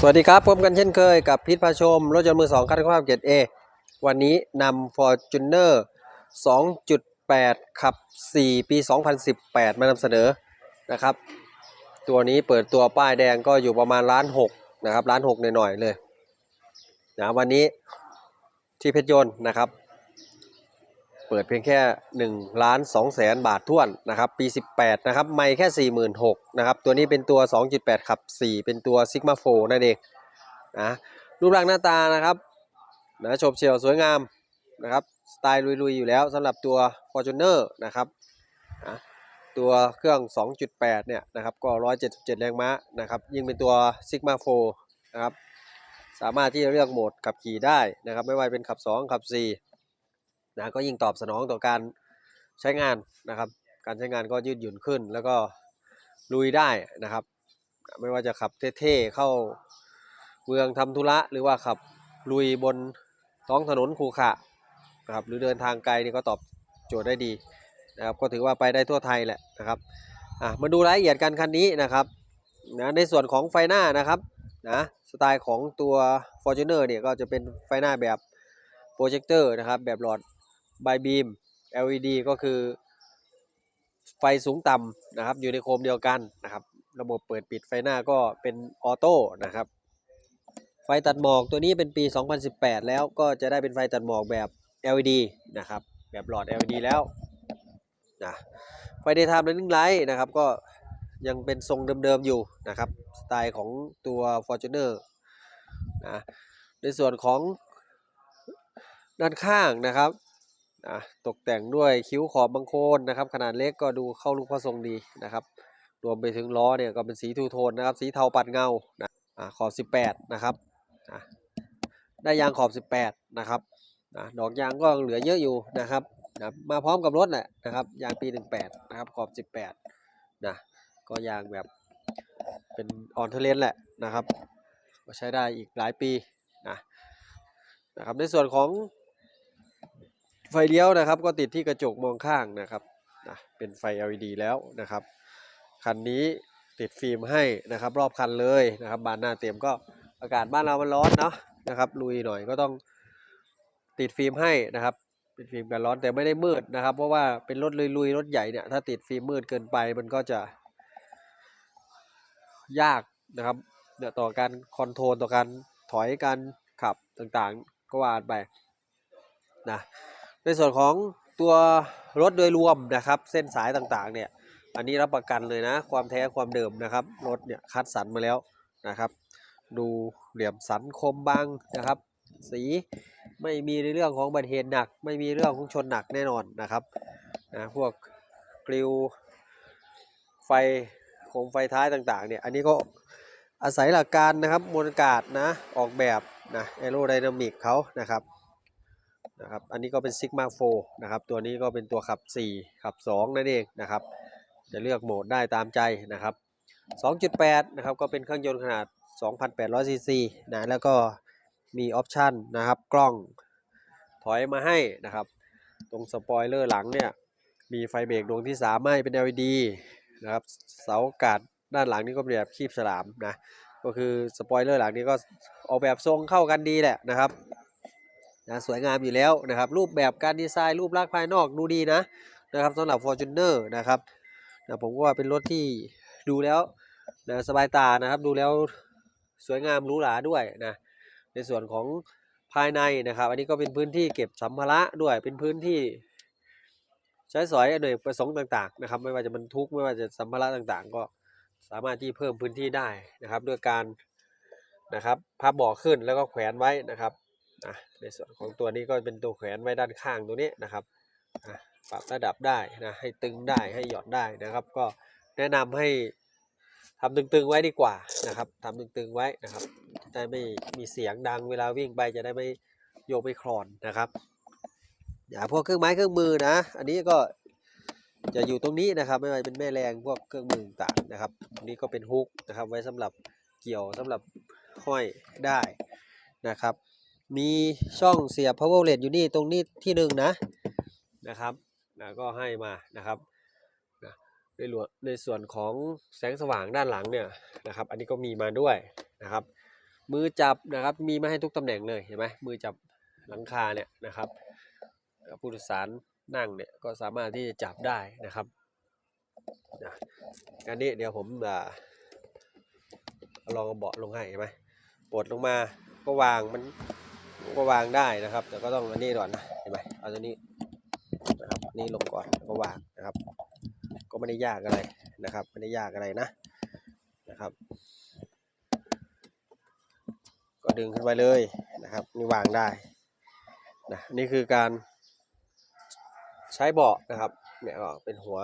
สวัสดีครับพบกันเช่นเคยกับพิษพาชม รถยนต์มือสองคันความเกียรดเอวันนี้นำ Fortuner 2.8 ขับ 4 ปี 2018 มานำเสนอนะครับ ตัวนี้เปิดตัวป้ายแดงก็อยู่ประมาณล้านหกนะครับล้านหกหน่อยๆเลยนะวันนี้ที่เพชรยนต์นะครับ เปิดเพียงแค่1ล้าน2แสนบาทท้วนนะครับปี 18 นะครับ ไม่แค่ 46,000นะครับ ตัวนี้เป็นตัว 2.8 ขับ 4 เป็นตัว Sigma 4นั่นเองนะรูปร่างหน้าตานะครับนะชมเฉียวสวยงามนะครับ สไตล์ลุยๆ อยู่แล้วสำหรับตัว Fortuner นะครับนะตัวเครื่อง 2.8 เนี่ยนะครับ ก็ 177 แรงม้านะครับ ยิ่งเป็นตัว Sigma 4 นะครับ สามารถที่จะเลือกโหมดขับขี่ได้นะครับ ไม่ว่าเป็นขับ 2 ขับ 4 นะก็ยิ่งตอบสนองต่อการใช้งานนะครับ การใช้งานก็ยืดหยุ่นขึ้น แล้วก็ลุยได้นะครับ ไม่ว่าจะขับเท่ๆเข้าเมืองทำธุระหรือว่าขับลุยบนท้องถนนคูขะนะครับหรือเดินทางไกลนี่ก็ตอบโจทย์ได้ดีนะครับก็ถือว่าไปได้ทั่วไทยแหละนะครับอะมาดูรายละเอียดกันคันนี้นะครับนะในส่วนของไฟหน้านะครับนะสไตล์ของตัว Fortuner เนี่ยก็จะเป็นไฟหน้าแบบโปรเจคเตอร์นะครับแบบหลอด บายบีม LED ก็คือไฟสูงต่ำนะครับ อยู่ในโคมเดียวกันนะครับ ระบบเปิดปิดไฟหน้าก็เป็นออโต้นะครับ ไฟตัดหมอกตัวนี้เป็นปี 2018 แล้วก็จะได้เป็นไฟตัดหมอกแบบ LED นะครับ แบบหลอด LED แล้วนะไฟ daytime running light นะครับ ก็ยังเป็นทรงเดิมๆอยู่นะครับ สไตล์ของตัว Fortuner นะในส่วนของด้านข้างนะครับ อะตกแต่งด้วยคิ้วขอบบางโคนนะครับ ขนาดเล็กก็ดูเข้ารูปเข้าทรงดีนะครับ รวมไปถึงล้อเนี่ยก็เป็นสีทูโทนนะครับ สีเทาปัดเงานะอะขอบ 18 นะครับอะได้ยางขอบ 18 นะครับนะดอกยางก็เหลือเยอะอยู่นะครับนะมาพร้อมกับรถแหละนะครับยางปี 18 นะครับขอบ 18 นะก็ยางแบบเป็นออนเทเลนแหละนะครับก็ใช้ได้อีกหลายปีนะนะครับในส่วนของ ไฟเลี้ยวนะครับ ก็ติดที่กระจกมองข้างนะครับนะเป็นไฟ LED แล้วนะครับ คันนี้ติดฟิล์มให้นะครับ รอบคันเลยนะครับ บานหน้าเต็มก็อากาศบ้านเรามันร้อนเนาะนะครับ ลุยหน่อยก็ต้องติดฟิล์มให้นะครับติดฟิล์มกันร้อนแต่ไม่ได้มืดนะครับ เพราะว่าเป็นรถลุยๆรถใหญ่เนี่ยถ้าติดฟิล์มมืดเกินไปมันก็จะยากนะครับเนี่ยต่อการคอนโทรลต่อการถอยการขับต่างๆ ก็ว่าไปนะ ในส่วนของตัวรถโดยรวมนะครับ เส้นสายต่างๆ เนี่ย อันนี้รับประกันเลยนะ ความแท้ความเดิมนะครับ รถเนี่ยคัดสรรมาแล้วนะครับ ดูเหลี่ยมสันคมบางนะครับ สีไม่มีในเรื่องของอุบัติเหตุหนัก ไม่มีเรื่องของชนหนักแน่นอนนะครับนะพวกกลิวไฟโคมไฟท้ายต่างๆ เนี่ย อันนี้ก็อาศัยหลักการนะครับมวลอากาศนะ ออกแบบนะแอโรไดนามิกเขานะครับ นะครับ อันนี้ก็เป็น Sigma 4นะครับ ตัวนี้ก็เป็นตัวขับ 4 ขับ 2 นั่นเองนะครับ จะเลือกโหมดได้ตามใจนะครับ 2.8 นะครับ ก็เป็นเครื่องยนต์ขนาด 2,800 ซีซีนะ แล้วก็มีออปชันนะครับ กล้องถอยมาให้นะครับ ตรงสปอยเลอร์หลังเนี่ย มีไฟเบรกดวงที่3ให้เป็น LED นะครับ เสาอากาศด้านหลังนี่ก็เป็นแบบคีบฉลามนะ ก็คือสปอยเลอร์หลังนี้ก็ออกแบบทรงเข้ากันดีแหละนะครับ นะสวยงามอยู่แล้วนะครับ รูปแบบการดีไซน์รูปลักษณ์ภายนอกดูดีนะนะครับสำหรับ Fortuner นะครับนะผมก็ว่าเป็นรถที่ดูแล้วนะสบายตานะครับ ดูแล้วสวยงามหรูหราด้วยนะในส่วนของภายในนะครับ อันนี้ก็เป็นพื้นที่เก็บสัมภาระด้วยเป็นพื้นที่ ใช้สอยอเนกประสงค์ต่างๆนะครับ ไม่ว่าจะบรรทุกไม่ว่าจะสัมภาระต่างๆ ก็สามารถที่เพิ่มพื้นที่ได้นะครับ ด้วยการนะครับพับเบาะขึ้นแล้วก็แขวนไว้นะครับ อะในส่วนของตัวนี้ก็เป็นตัวแขวนไว้ด้านข้างตัวนี้นะครับปรับระดับได้นะให้ตึงได้ให้หย่อนได้นะครับ ก็แนะนำให้ทำตึงๆไว้ดีกว่านะครับทำตึงๆไว้นะครับจะได้ไม่มีเสียงดังเวลาวิ่งไปจะได้ไม่โยกไม่คลอนนะครับอย่าพวกเครื่องไม้เครื่องมือนะ อันนี้ก็จะอยู่ตรงนี้นะครับ ไม่ว่าเป็นแม่แรงพวกเครื่องมือต่างนะครับตรงนี้ก็เป็นฮุกนะครับ ไว้สำหรับเกี่ยวสำหรับห้อยได้นะครับ มีช่องเสียบ power outlet อยู่นี่ตรงนี้ที่หนึ่งนะนะครับนะก็ให้มานะครับนะในหลวในส่วนของแสงสว่างด้านหลังเนี่ยนะครับอันนี้ก็มีมาด้วยนะครับ มือจับนะครับมีมาให้ทุกตำแหน่งเลยเห็นไหมมือจับหลังคาเนี่ยนะครับผู้โดยสารนั่งเนี่ยก็สามารถที่จะจับได้นะครับนะอันนี้เดี๋ยวผมอ่าลองเอาเบาะลงให้เห็นไหมปลดลงมาก็วางมัน ก็วางได้นะครับ แต่ก็ต้องอันนี้ก่อนนะเห็นไหมเอาตัวนี้นะครับนี่ลงก่อนก็วางนะครับ ก็ไม่ได้ยากอะไรนะครับไม่ได้ยากอะไรนะนะครับ ก็ดึงขึ้นไปเลยนะครับ นี่วางได้นะนี่คือการใช้เบาะนะครับเนี่ยก็เป็นหัว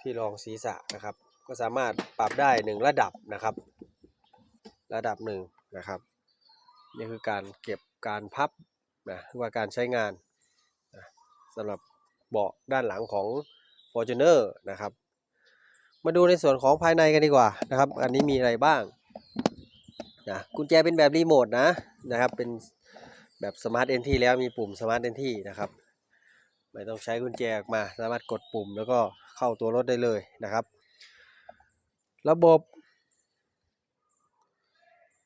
ที่รองศีรษะนะครับ ก็สามารถปรับได้หนึ่งระดับนะครับ ระดับหนึ่งนะครับ นี่คือการเก็บการพับนะหรือว่าการใช้งานนะสำหรับเบาะด้านหลังของ Fortuner นะครับ มาดูในส่วนของภายในกันดีกว่านะครับ อันนี้มีอะไรบ้างนะกุญแจเป็นแบบรีโมทนะนะครับ เป็นแบบสมาร์ทเอนทีแล้วมีปุ่มสมาร์ทเอนทีนะครับไม่ต้องใช้กุญแจออกมา สามารถกดปุ่มแล้วก็เข้าตัวรถได้เลยนะครับ ระบบ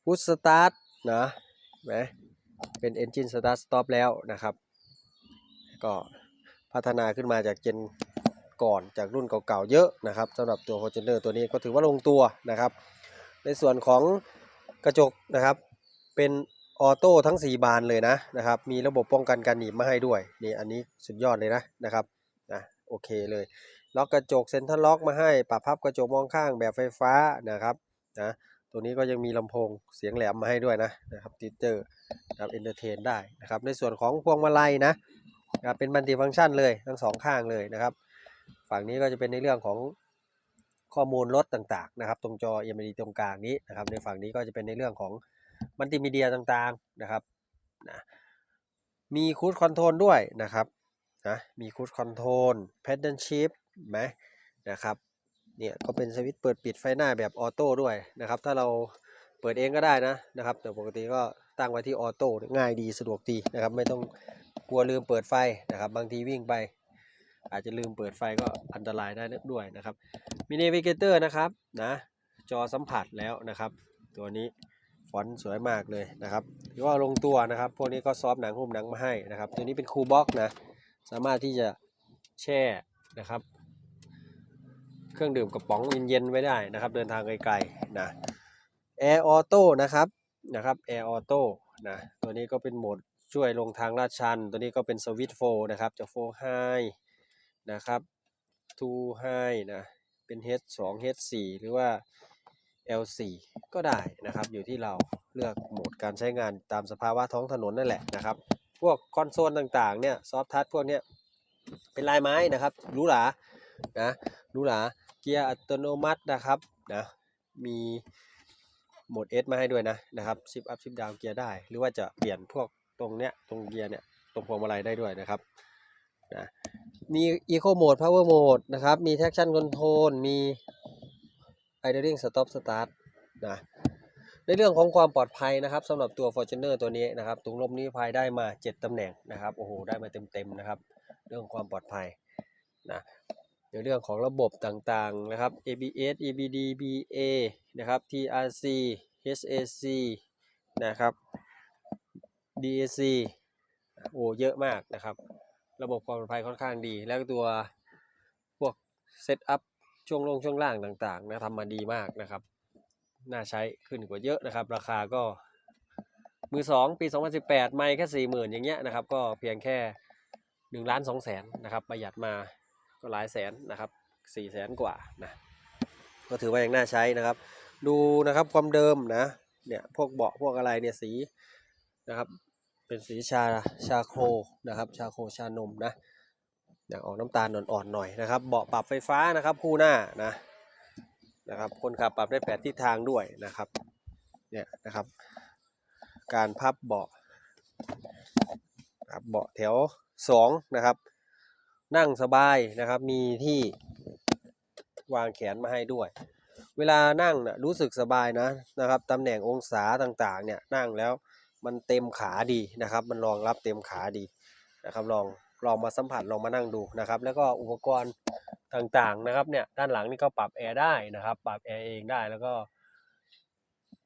พุชสตาร์ทนะ นไหมเป็น Engine Start Stop แล้วนะครับ ก็พัฒนาขึ้นมาจากเจนก่อนจากรุ่นเก่าๆเยอะนะครับสำหรับตัว Fortuner ตัวนี้ก็ถือว่าลงตัวนะครับ ในส่วนของกระจกนะครับ เป็นออโต้ทั้ง 4 บานเลยนะนะครับ มีระบบป้องกันการหนีบมาให้ด้วยนี่อันนี้สุดยอดเลยนะนะครับนะโอเคเลยล็อกกระจกเซ็นทรัลล็อกมาให้ปรับพับกระจกมองข้างแบบไฟฟ้านะครับนะ ตัวนี้ก็ยังมีลำโพงเสียงแหลมมาให้ด้วยนะนะครับติเตอร์นะครับเอนเตอร์เทนได้นะครับ ในส่วนของพวงมาลัยนะนะเป็นมัลติฟังก์ชันเลยทั้งสองข้างเลยนะครับ ฝั่งนี้ก็จะเป็นในเรื่องของข้อมูลรถต่างๆนะครับ ตรงจอ LED ตรงกลางนี้นะครับ ในฝั่งนี้ก็จะเป็นในเรื่องของมัลติมีเดียต่างๆนะครับนะมีคูดคอนโทรลด้วยนะครับนะมีคูดคอนโทรลแพดเดิลชิพไหมนะครับ เนี่ยก็เป็นสวิตช์เปิดปิดไฟหน้าแบบออโต้ด้วยนะครับ ถ้าเราเปิดเองก็ได้นะนะครับ แต่ปกติก็ตั้งไว้ที่ออโต้ง่ายดีสะดวกดีนะครับ ไม่ต้องกลัวลืมเปิดไฟนะครับ บางทีวิ่งไป อาจจะลืมเปิดไฟก็อันตรายได้ด้วยนะครับมีเนวิเกเตอร์นะครับนะจอสัมผัสแล้วนะครับ ตัวนี้ฟอนต์สวยมากเลยนะครับถือว่าลงตัวนะครับ พวกนี้ก็ซอฟหนังหุ้มหนังมาให้นะครับ ตัวนี้เป็นคูลบ็อกนะ สามารถที่จะแช่นะครับ เครื่องดื่มกระป๋องเย็นๆไว้ได้นะครับ เดินทางไกลๆนะแอร์ออโต้นะครับนะครับแอร์ออโต้นะตัวนี้ก็เป็นโหมดช่วยลงทางลาดชัน ตัวนี้ก็เป็นสวิตช์โฟนะครับจะโฟไฮนะครับ2 high นะเป็น H2 H4 หรือว่า L4 ก็ได้นะครับ อยู่ที่เราเลือกโหมดการใช้งานตามสภาวะท้องถนนนั่นแหละนะครับ พวกคอนโซลต่างๆเนี่ยซอฟทัชพวกเนี้ยเป็นลายไม้นะครับหรูหรานะหรูหรา เกียร์อัตโนมัตินะครับนะมีโหมด S มาให้ด้วยนะนะครับชิปอัพชิปดาวเกียร์ได้ หรือว่าจะเปลี่ยนพวกตรงเนี้ยตรงเกียร์เนี่ยตรงพวงมาลัยได้ด้วยนะครับนะมี Eco Mode Power Mode นะครับมี Traction Control มี Idling Stop Start นะในเรื่องของความปลอดภัยนะครับสำหรับตัว Fortuner ตัวนี้นะครับถุงลมนิรภัยได้มา 7ตำแหน่งนะครับโอ้โหได้มาเต็มๆนะครับ เรื่องความปลอดภัยนะ ในเรื่องของระบบต่างๆนะครับ ABS EBD BA นะครับ TRC HAC นะครับ DAC โอ้เยอะมากนะครับ ระบบความปลอดภัยค่อนข้างดี แล้วตัวพวกเซตอัพช่วงลงช่วงล่างต่างๆนะทำมาดีมากนะครับ น่าใช้ขึ้นกว่าเยอะนะครับ ราคาก็มือสองปี 2018 ไม่แค่สี่หมื่นอย่างเงี้ยนะครับ ก็เพียงแค่1ล้าน2แสนนะครับ ประหยัดมา ก็หลายแสนนะครับ4แสนกว่านะก็ถือว่ายังน่าใช้นะครับ ดูนะครับความเดิมนะเนี่ยพวกเบาะพวกอะไรเนี่ยสีนะครับ เป็นสีชาชาโครนะครับ ชาโครชานมนะอยากออกน้ำตาลอ่อนๆหน่อยนะครับ เบาะปรับไฟฟ้านะครับคู่หน้านะนะครับ คนขับปรับได้แปดทิศทางด้วยนะครับเนี่ยนะครับ การพับเบาะครับเบาะแถวสองนะครับ นั่งสบายนะครับ มีที่วางแขนมาให้ด้วย เวลานั่งนะรู้สึกสบายนะนะครับตำแหน่งองศาต่างๆ เนี่ยนั่งแล้วมันเต็มขาดีนะครับ มันรองรับเต็มขาดีนะครับ ลองลองมาสัมผัสลองมานั่งดูนะครับ แล้วก็อุปกรณ์ต่างๆนะครับเนี่ยด้านหลังนี่ก็ปรับแอร์ได้นะครับ ปรับแอร์เองได้แล้วก็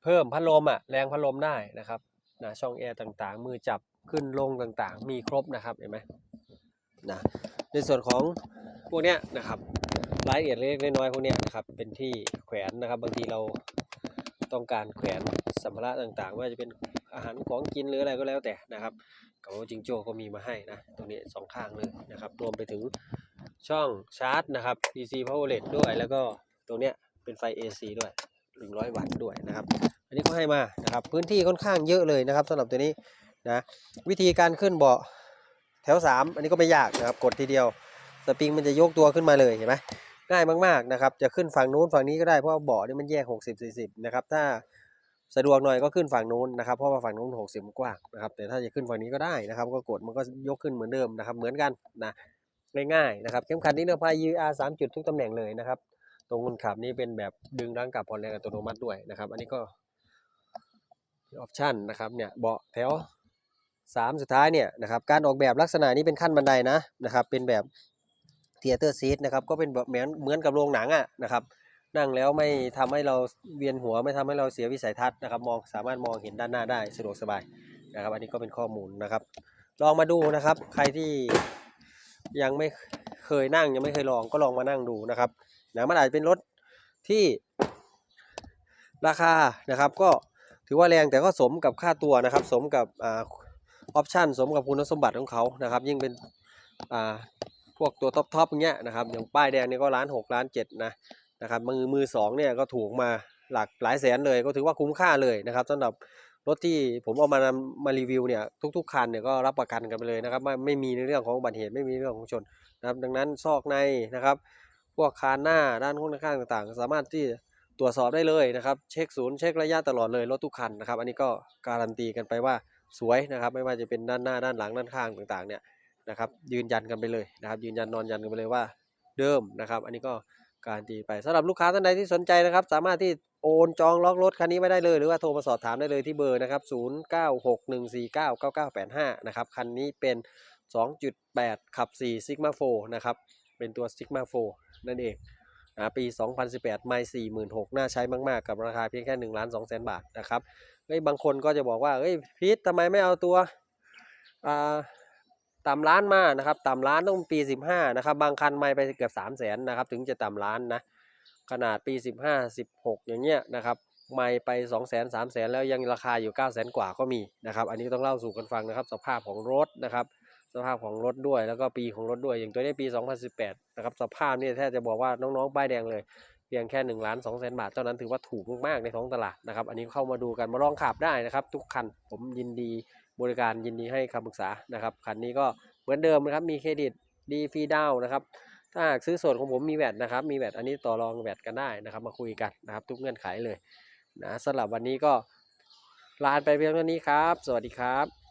เเพิ่มพัดลมอะแรงพัดลมได้นะครับนะช่องแอร์ต่างๆ มือจับขึ้นลงต่างๆ มีครบนะครับเห็นไหมนะ ในส่วนของพวกเนี้ยนะครับรายละเอียดเล็กๆน้อยๆพวกเนี้ยนะครับเป็นที่แขวนนะครับ บางทีเราต้องการแขวนสัมภาระต่างๆ ว่าจะเป็นอาหารของกินหรืออะไรก็แล้วแต่นะครับเขาจิงโจ้ก็มีมาให้นะตรงนี้สองข้างเลยนะครับ รวมไปถึงช่องชาร์จนะครับ DC Powerlet ด้วยแล้วก็ตรงเนี้ยเป็นไฟ AC ด้วย 100 วัตต์ด้วยนะครับ อันนี้ก็ให้มานะครับ พื้นที่ค่อนข้างเยอะเลยนะครับสำหรับตัวนี้นะวิธีการขึ้นเบาะ แถว 3 อันนี้ก็ไม่ยากนะครับกดทีเดียวสปริงมันจะยกตัวขึ้นมาเลยเห็นไหมง่ายมากๆนะครับจะขึ้นฝั่งนู้นฝั่งนี้ก็ได้เพราะเบาะนี่มันแยก 60 40นะครับถ้าสะดวกหน่อยก็ขึ้นฝั่งนู้นนะครับเพราะว่าฝั่งนู้น 60 มันกว้างนะครับแต่ถ้าจะขึ้นฝั่งนี้ก็ได้นะครับก็กดมันก็ยกขึ้นเหมือนเดิมนะครับเหมือนกันนะง่ายๆนะครับเข้มขัดนิรภัย UR 3จุดทุกตำแหน่งเลยนะครับตรงคนขับนี่เป็นแบบดึงรั้งกลับผ่อนแรงอัตโนมัติด้วยนะครับ อันนี้ก็ออปชันนะครับเนี่ยเบาะแถว สามสุดท้ายเนี่ยนะครับการออกแบบลักษณะนี้เป็นขั้นบันไดนะนะครับเป็นแบบเทเตอร์ซีทนะครับก็เป็นแบบเหมือนเหมือนกับโรงหนังอะนะครับนั่งแล้วไม่ทำให้เราเวียนหัวไม่ทำให้เราเสียวิสัยทัศน์นะครับมองสามารถมองเห็นด้านหน้าได้สะดวกสบายนะครับ อันนี้ก็เป็นข้อมูลนะครับ ลองมาดูนะครับ ใครที่ยังไม่เคยนั่งยังไม่เคยลองก็ลองมานั่งดูนะครับนะมันอาจจะเป็นรถที่ราคานะครับ ก็ถือว่าแรงแต่ก็สมกับค่าตัวนะครับ สมกับ ออปชันสมกับคุณสมบัติของเขานะครับ ยิ่งเป็นอ่าพวกตัวท็อปทอปอย่างเงี้ยนะครับอย่างป้ายแดงนี่ก็ล้านหกล้านเจ็ดนะนะครับมือมือสองเนี่ยก็ถูกมาหลักหลายแสนเลยก็ถือว่าคุ้มค่าเลยนะครับสำหรับรถที่ผมเอามานมารีวิวเนี่ยทุกๆคันเนี่ยก็รับประกันกันไปเลยนะครับไม่ไม่มีในเรื่องของอุบัติเหตุไม่มีเรื่องของชนนะครับดังนั้นซอกในนะครับพวกคานหน้าด้านข้างข้างต่างๆ สามารถที่ตรวจสอบได้เลยนะครับ เช็คศูนย์เช็คระยะตลอดเลยรถทุกคันนะครับ อันนี้ก็การันตีกันไปว่า สวยนะครับ ไม่ว่าจะเป็นด้านหน้าด้านหลังด้านข้างต่างๆเนี่ยนะครับ ยืนยันกันไปเลยนะครับ ยืนยันนอนยันกันไปเลยว่าเดิมนะครับ อันนี้ก็การตีไปสำหรับลูกค้าท่านใดที่สนใจนะครับ สามารถที่โอนจองล็อกรถคันนี้ไว้ได้เลยหรือว่าโทรมาสอบถามได้เลยที่เบอร์นะครับ 0961499985 นะครับ คันนี้เป็น 2.8 ขับ 4 Sigma 4 นะครับ เป็นตัว Sigma 4 นั่นเอง ปี 2018 ไม่46,000น่าใช้มาก ๆ กับราคาเพียงแค่ 1 ล้าน2แสนบาทนะครับเฮ้ยบางคนก็จะบอกว่าเฮ้ยพีททำไมไม่เอาตัวอ่าต่ำล้านมานะครับต่ำล้านต้องปี 15นะครับบางคันไม่ไปเกือบ 3 0 0แสนนะครับถึงจะต่ำล้านนะขนาดปี 15 16 อย่างเงี้ยนะครับไม่ไป 2 0 0 0 0 0 3 0 0 0 0 แล้วยังราคาอยู่ 9 0 0 0 0 0 กว่าก็มีนะครับอันนี้ต้องเล่าสู่กันฟังนะครับสภาพของรถนะครับ สภาพของรถด้วย แล้วก็ปีของรถด้วย อย่างตัวนี้ปี 2018 นะครับ สภาพนี่แทบจะบอกว่าน้องๆป้ายแดงเลย เพียงแค่1ล้าน2แสนบาท เท่านั้นถือว่าถูกมากๆในท้องตลาดนะครับ อันนี้เข้ามาดูกันมาลองขับได้นะครับ ทุกคันผมยินดีบริการยินดีให้คำปรึกษานะครับ คันนี้ก็เหมือนเดิมนะครับ มีเครดิตดีฟรีดาวน์นะครับ ถ้าหากซื้อส่วนของผมมีแวดนะครับ มีแวดอันนี้ต่อรองแวดกันได้นะครับ มาคุยกันนะครับ ทุกเงื่อนไขเลยนะสำหรับวันนี้ก็ลาไปเพียงเท่านี้ครับ สวัสดีครับ